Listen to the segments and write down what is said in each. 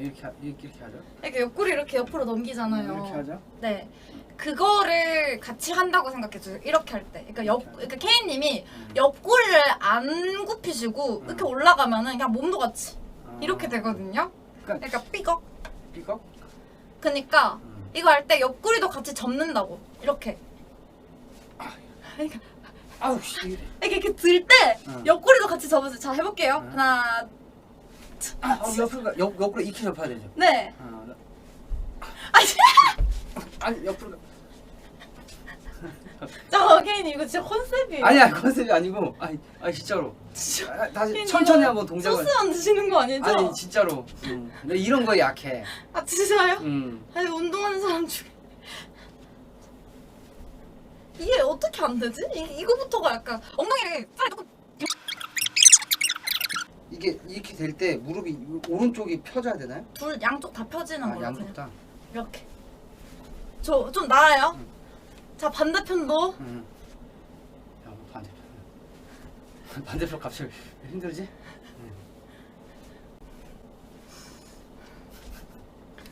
이렇게 하- 이렇게, 이렇게 하죠. 이렇게 옆구리 이렇게 옆으로 넘기잖아요. 이렇게 하죠. 네. 그거를 같이 한다고 생각해줘요. 이렇게 할 때. 그러니까 옆, 그러니까 케이님이 음. 옆구리를 안 굽히시고 이렇게 음. 올라가면은 그냥 몸도 같이 아. 이렇게 되거든요. 그러니까 그러니까 삐걱. 삐걱. 그러니까 음. 이거 할 때 옆구리도 같이 접는다고. 이렇게. 그러니까 아우 씨. 이렇게 이렇게 들때 응. 옆구리도 같이 접으세요. 자 해볼게요. 응. 하나, 아, 어, 옆으로 옆 옆으로 익히 접어야 되죠. 네. 하나. 아니, 아니 옆으로. 저 케이님 이거 진짜 컨셉이에요. 아니야 컨셉이 아니고. 아니 아 진짜로. 아, 다시 천천히 이거 한번 동작을. 소스 안 드시는 거 아니죠? 아니 진짜로. 음. 근데 이런 거에 약해. 아 진짜요? 음. 아니 운동하는 사람 중에 이게 어떻게 안 되지? 이, 이거부터가 약간 엉덩이를 살이 조금 이게 이렇게 될 때 무릎이 오른쪽이 펴져야 되나요? 둘 양쪽 다 펴지는 아, 거예요. 양쪽 다. 이렇게. 저 좀 나아요? 응. 자 반대편도 응. 야, 뭐 반대편. 반대편 갑자기 왜 힘들지?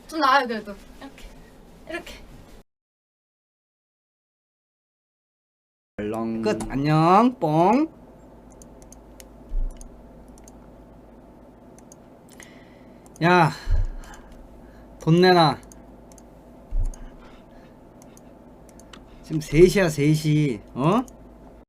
좀 나아요 그래도 이렇게 이렇게. 끝. 안녕. 뽕. 야. 돈 내놔. 지금 3시야 3시. 어?